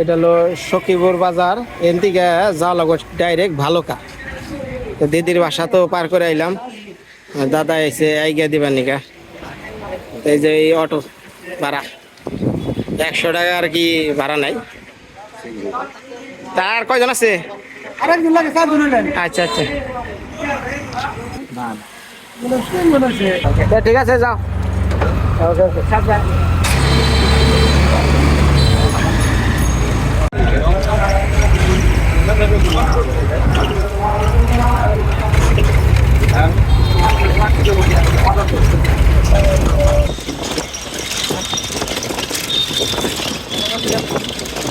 এটা হলো সকিপুর বাজার। এন থেকে যাওয়া লাগো ডাইরেক্ট ভালোকা। তো দিদির বাসা তো পার করে আইলাম। দাদা এসে আইগিয়া দিবার নিকা? এই যে এই অটো ভাড়া। একশো টাকা আর কি ভাড়া নাই। তার কয়জন আছে? আচ্ছা আচ্ছা। ঠিক আছে যাও। ওকে ওকে।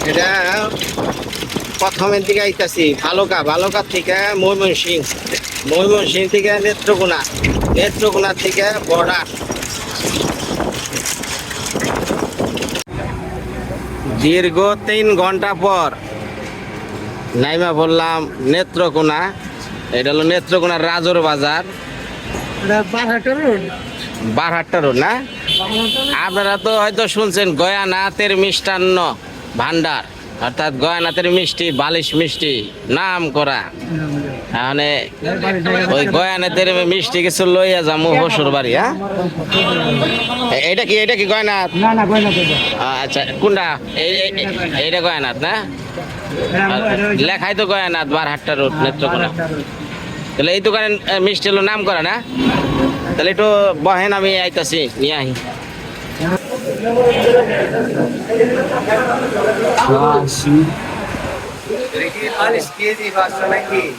এটা প্রথমের দিকে আইতাছি, ভালোকা ভালোকা থেকে ময়মনসিং ময়মনসিং থেকে নেত্রকোনা নেত্রকোনা থেকে বর্ডার। দীর্ঘ তিন ঘণ্টা পর নাইমা বললাম নেত্রকোনা। এটা হলো নেত্রকোনার রাজর বাজার। বারহাট্টা রোড। না? আপনারা তো হয়তো শুনছেন গয়ানাথের মিষ্টান্ন ভান্ডার। অর্থাৎ গয়ানাথের মিষ্টি বালিশ মিষ্টি নাম করা। মানে ওই গয়ানাথের মিষ্টি কিছু লইয়া যাব হসুর বাড়ি হ্যাঁ? এ- এইটা কি এটা কি গয়নাথ আচ্ছা কোনটা? এই এই- এই- এইটা গয়নাথ না? লেখাই তো গয়ানাথ বারহাট্টা রোড নেত্রকোনা। তাহলে এই দোকানে মিষ্টি হলো নাম করা না? তাহলে একটু বহেন আমি আইতাছি নিয়ে আহি।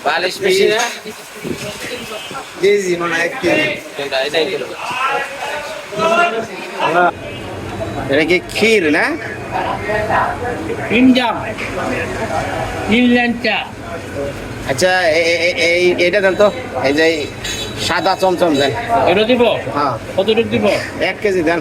বালিশ মিষ্টি না কোনটা? এটাই দিলো। এটা কি ক্ষীর না? ইনজাম ইংল্যান্ড চা আচ্ছা এ- এ- এ- এই এটা দেন তো। এই যে এই সাদা চমচম দেন। এটা দিব? হ্যাঁ। কতটুকু দিব? এক কেজি দেন।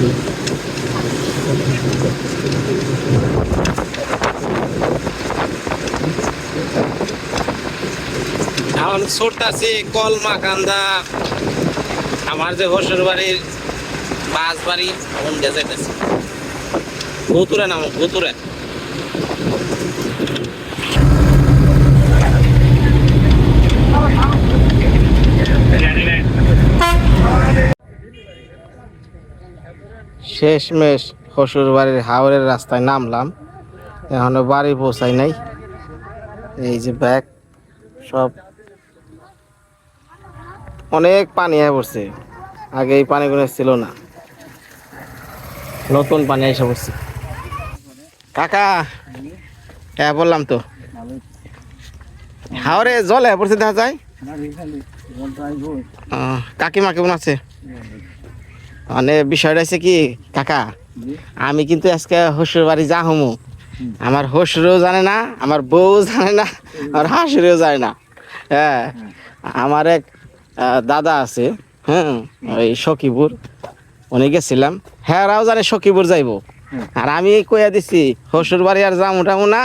এখন ছুটতাছি কলমা কান্দা আমার যে হসুর বাড়ির বাস বাড়ি ওন যাইতেছি। ভুতুরে নাম ভুতুরে শেষমেশ হসুর বাড়ির হাওড়ের রাস্তায় নামলাম। এখনও বাড়ি পৌঁছাই নাই। এই যে ব্যাগ সব অনেক পানি হয়ে পড়ছে। আগে এই পানিগুলো ছিল না। নতুন পানি এসে পড়ছে। কাকা হ্যাঁ বললাম তো। হাওড়ে জল হয়ে পড়ছে দেখা যায়? কাকিমা কেমন আছে? মানে বিষয়টা হচ্ছে কি, কাকা, আমি কিন্তু আজকে হসুর বাড়ি যা হমু, আমার হসুরও জানে না, আমার বউ জানে না, আমার হাসুরেও জানে না। হ্যাঁ আমার এক দাদা আছে হ্যাঁ ওই সখীপুর, উনি গেছিলাম। হ্যাঁ রাও জানে সখীপুর যাইবো। আর আমি কইয়া দিছি হসুর বাড়ি আর যামু টামু না,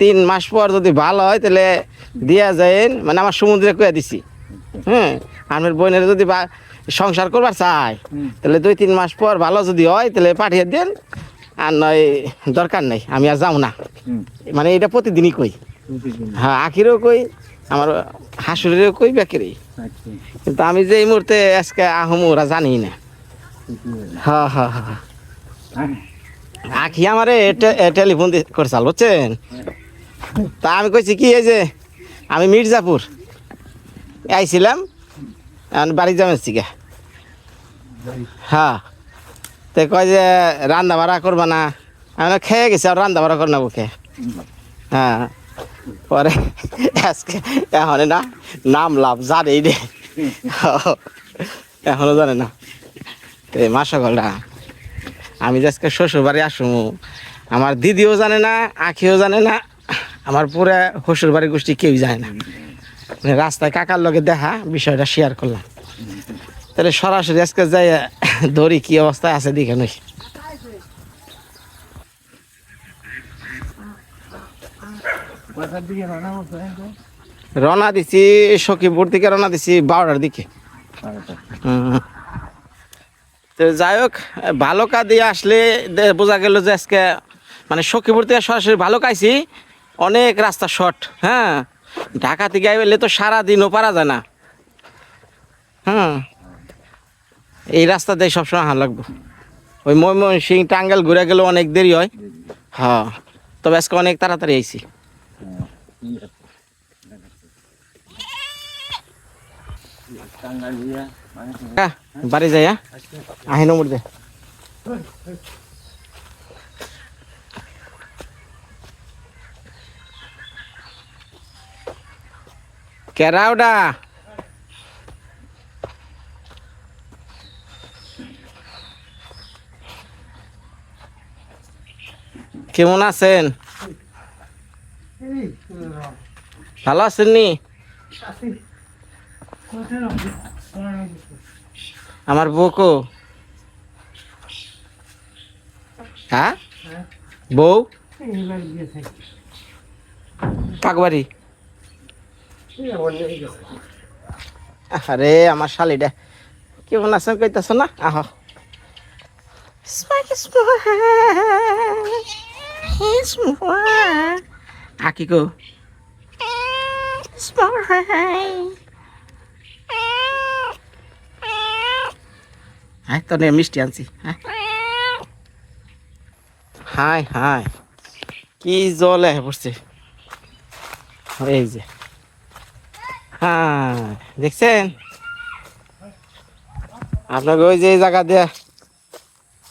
তিন মাস পর যদি ভালো হয়, তাহলে দিয়া যায় মানে আমার সমুদ্রে কইয়া দিছি। হ্যাঁ আমার বোনের যদি সংসার করবার চায় তাহলে দুই তিন মাস পর ভালো যদি হয় তাহলে পাঠিয়ে দেন। আর নয় দরকার নেই আমি আর যাও না। মানে এটা প্রতিদিনই কই। হ্যাঁ আখিরও কই আমার হাসুরেরও কই বেকেরই। কিন্তু আমি যে এই মুহূর্তে আজকে আহম ওরা জানি না। হ্যাঁ হ্যাঁ হ্যাঁ আখি আমার টেলিফোন করছাল বুঝছেন? তা আমি কইছি কি এই যে আমি মির্জাপুর। আইছিলাম বাড়ি যাবেন শিখে। হ্যাঁ তো কয় যে রান্না বাড়া করবা না, আমি খেয়ে গেছি, আর রান্না বাড়া করে নেব কে? হ্যাঁ পরে আজকে এখন না, নাম লাভ জানেই রে। এখনও জানে না। এই মা সকলরা আমি যে আজকে শ্বশুর বাড়ি আসুম, আমার দিদিও জানে না, আখিও জানে না, আমার পুরা শ্বশুর বাড়ির গোষ্ঠী কেউই জানে না। রাস্তায় কাকার লগে দেখা, বিষয়টা শেয়ার করলাম। তাহলে সরাসরি আজকে যাই, ধরি কি অবস্থায় আছে নই দিকে করতে রওনা দিছি সখীপুর থেকে রওনা দিছি বারোটার দিকে। তো যাই হোক, ভালো কা দিয়ে আসলে বোঝা গেল যে আজকে মানে সখীপুর থেকে সরাসরি ভালো খাইছি অনেক রাস্তা শর্ট হ্যাঁ। ঢাকা থেকে আইলে তো সারাদিনও পারা যায় না। হ্যাঁ এই রাস্তা দিয়ে সবসময় হার লাগবো। ওই ময়মন সিং টাঙ্গাল ঘুরে গেলে অনেক দেরি হয়। হ্যাঁ তবে আজকে অনেক তাড়াতাড়ি আইছি। বাড়ি যাই হ্যাঁ? আহি নম্বর কেরাওডা কেমন আছেন? ভালো আছেন নি? আমার বউকো? হ্যাঁ? বউ? পাকবাড়ি। আরে, আমার শালিটা কেমন আছেন কইতাছ না? আহ। আকি কো হ্যাঁ তো মিষ্টি আনছি। হ্যাঁ হাই হাই। কি জল পড়ছে এই যে। হ্যাঁ দেখছেন? আপনাকে ওই যে এই জায়গা দিয়ে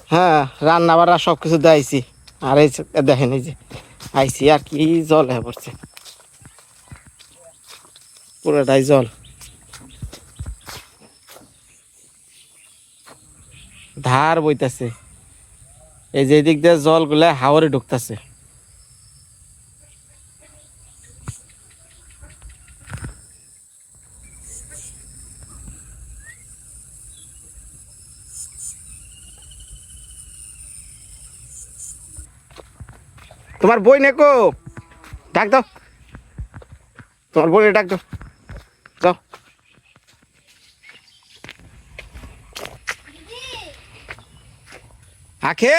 হ্যাঁ রান্না বান্না সব কিছু দিয়েছি আর এই দেখেন এই যে, আইছি আর কি জল হয়ে পড়ছে। পুরোটাই জল। ধার বইতাছে। এই যে দিক দিয়ে জলগুলা হাওরে ঢুকতাছে। তোমার বই নেকো ডাক দাও। তোমার বই ডাক দাও। যাও। আখে।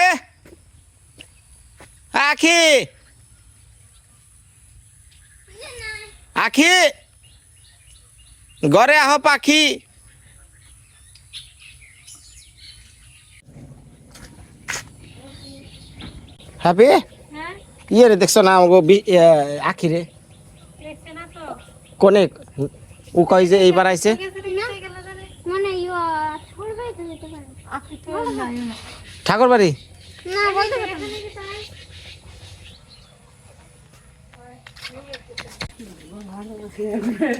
আখি। আখি। ঘরে আহ পাখি। হ্যাপি হ্যাঁ ইয়ে রে দেখছ না আমাকে বি- আখি রে দেখছে না তো কোনে? ও কয় যে এইবার আইছে? ঠাকুর বাড়ি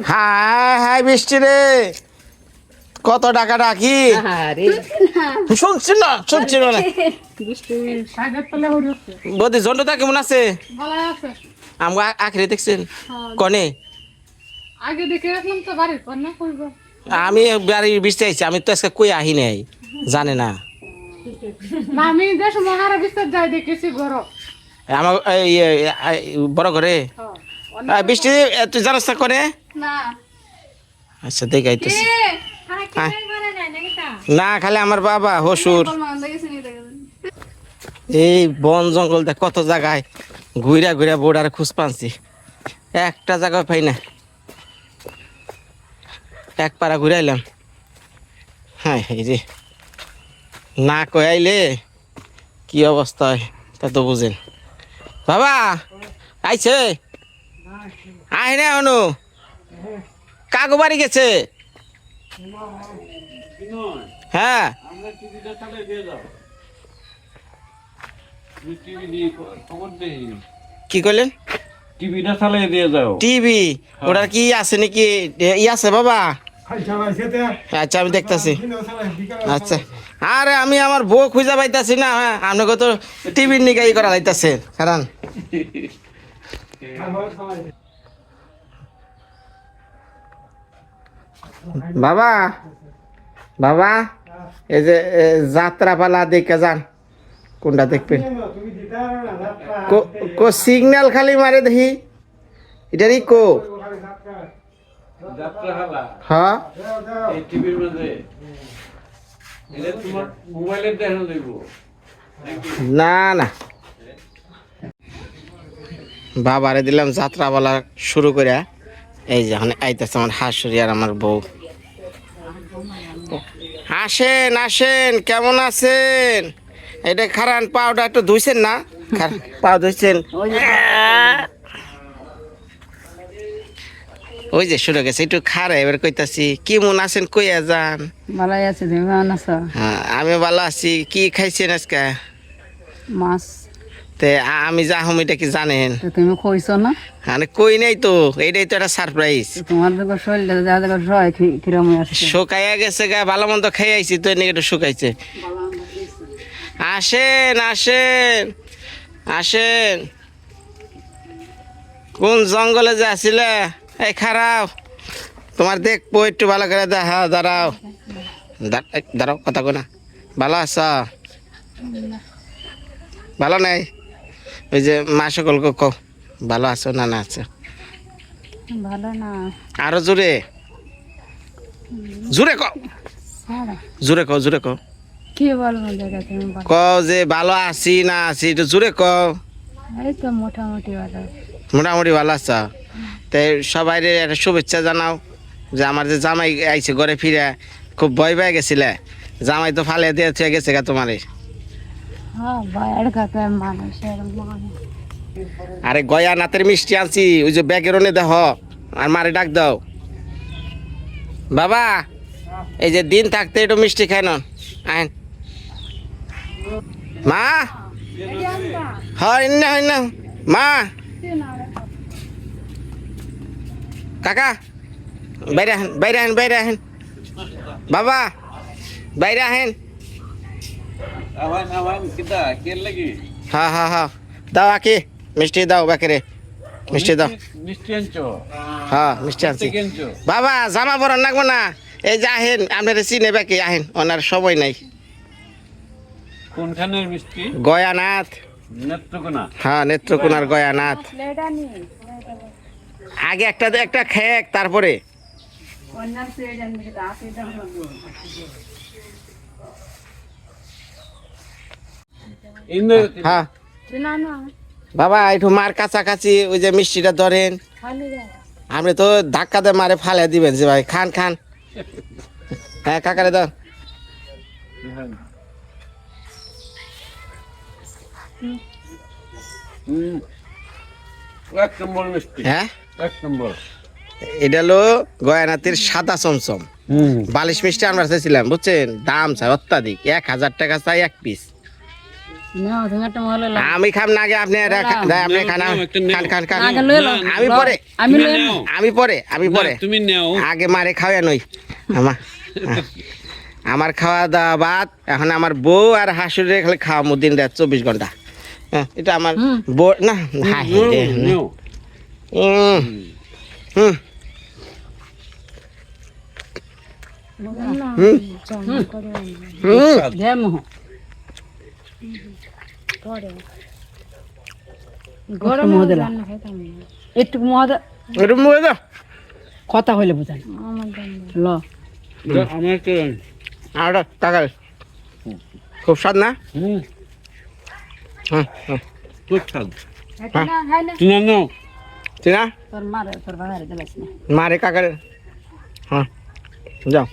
হাই হাই, বৃষ্টি রে। কত টাকা ডাকি শুনছি না? শুনছি না? বদি জন্টুদা কেমন আছে? ভালো আছে আমাকে আখরে দেখছেন? কনে? আগে দেখে রাখলাম তো বাড়ির পর না আমি বাড়ির বৃষ্টি আইছি আমি তো আজকে কই আহি নাই জানে না। আমি যে সময় হারা বিস্তার যাই দেখেছি ঘর আমার বড় ঘরে? বৃষ্টি এ, তুই জানাস না কনে? না। আচ্ছা দেখে করে না নাকি তা? না খালি আমার বাবা হসুর এই বন জঙ্গল দেখ কত জায়গায় ঘুরা ঘুরা বোর্ডার খুঁজ পানছি। একটা জায়গায় পাই না। এক পাড়া ঘুরে আইলাম। হ্যাঁ এই রে। না কই আইলে কি অবস্থা হয় তা তো বুঝেন। বাবা আইছে? আই না অনু। কাকু বাড়ি গেছে? হ্যাঁ। কি করলেন টিভিটা চালিয়ে দিয়ে যাও টিভি? ওটার কি আছে নাকি? ই আছে বাবা। আচ্ছা আমি দেখতেছি। আচ্ছা। আরে আমি আমার বউ খুঁজে পাইতাছি না হ্যাঁ। আপনাকে তো টিভির নিকাই করা যাইতাছে। কারণ বাবা বাবা এই যে যাত্রাপালা দেখে যান। কোনটা দেখবেন? কো- কো সিগন্যাল খালি মারে দেখি। কো হ্যাঁ। এটা মোবাইলে দেখানো দেবো না না। বাবারে দিলাম যাত্রা বলা শুরু করে এই যে এখন আইতেছে আমার হাসুরি আর আমার বউ। আসেন আসেন কেমন আছেন? এটা খারান পাউডার একটু ধুইছেন না? পাও ধুইছেন? ওই যে শুরু গেছে একটু খারা এবার কইতাছি কি মন আছেন? কইয়া যান ভালোই আছে তুমি কেমন আছো? হ্যাঁ আমি ভালো আছি কি খাইছেন আজকে? মাছ। তে আমি যা হম এটা কি জানেন? তুমি কইছো না? মানে কই নাই তো এইটাই তো একটা সারপ্রাইজ তোমার দেখো শরীরটা যা দেখো সবাই কিরম আছে। শুকাইয়া গেছে গা ভালো মন্দ খাই আইছি তো এনে একটু শুকাইছে। আসেন আসেন আসেন। কোন জঙ্গলে যে আসিলে? এই খারাপ তোমার দেখব একটু ভালো করে দেখা দাঁড়াও। দাঁড়াও কথা কো না। ভালো আছ? ভালো নাই? ওই যে মা সকলকে কো ভালো আছো না না আছো? ভালো না। আরও জোরে। জোরে ক জোরে ক জোরে ক কি বলব। ক যে ভালো আছি না আছি একটু জোরে ক এই তো মোটামুটি ভালো। মোটামুটি ভালো আছো? তাই সবাই একটা শুভেচ্ছা জানাও যে আমার যে জামাই আইছে ঘরে ফিরে খুব ভয় পেয়ে গেছিলে। জামাই তো ফালে দিয়ে থুয়ে গেছে গা তোমারে। আরে গয়া নাতের মিষ্টি আনছি, ওই যে ব্যাগের ওনে দেহ, আর মারে ডাক দাও। বাবা, এই যে দিন থাকতে একটু মিষ্টি খাই নন আইন মা? হয় না হয় না। মা? কাকা, বাইরে আহেন বাইরে আহেন বাইরে আহেন। বাবা, বাইরে আহেন। আওয়ান আওয়ান কিতা কে লাগি হ্যাঁ হ্যাঁ হ্যাঁ দাও আকি। মিষ্টি দাও বাকেরে। মিষ্টি দাও। মিষ্টি আনছো? হ্যাঁ মিষ্টি আনছি। বাবা জামা পরান লাগবো না। এই যে আহেন আপনার চিনে বাকি আহেন। ওনার সময় নাই। কোনখানের মিষ্টি? গয়ানাথ। নেত্রকোনা। হ্যাঁ নেত্রকোনার গয়ানাথ। আগে একটা একটা খেক তারপরে। হ্যাঁ। বাবা একটু মার কাছাকাছি ওই যে মিষ্টিটা ধরেন। আপনি তো ধাক্কা দিয়ে মারে ফালে দিবেন যে ভাই। খান খান। হ্যাঁ কাকারে মিষ্টি। হ্যাঁ? এটা হলো গয়ানাথের সাদা চমচম। হুম। বালিশ মিষ্টি আমরা চাইছিলাম বুঝছেন? দাম চাই অত্যাধিক। এক হাজার টাকা চাই এক পিস না তুমি একটা মহলে লাগ আমি খাম না আগে আপনি আপনি খান খান খান খান। আমি পরে। আমি। আমি পরে আমি পরে। তুমি নেও। আগে মারে খাওয়া নই। আমার আমার খাওয়া দাওয়া বাদ এখন আমার বউ আর হাসুরে খালি খাওয়া দিন রাত চব্বিশ ঘণ্টা। হ্যাঁ, এটা আমার বউ না হুম। হুম। হুম। একটু কথা হইলে বুঝান। ল। আমার আর টাকা। খুব স্বাদ না? হুম। খুব স্বাদ। তোর মারে তোর বাবারে দিলাস না। মারে কাকারে। হ্যাঁ যাও।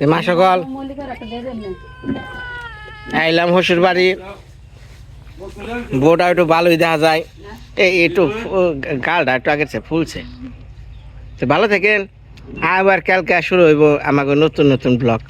এ মা সকল মল্লিকার একটা দে দেন আইলাম শ্বশুর বাড়ি। বোটা একটু ভালোই দেখা যায়। এই একটু গালটা একটু আগের ফুলছে। তো ভালো থাকেন। আবার কালকে শুরু হইব আমাকে নতুন নতুন ব্লগ।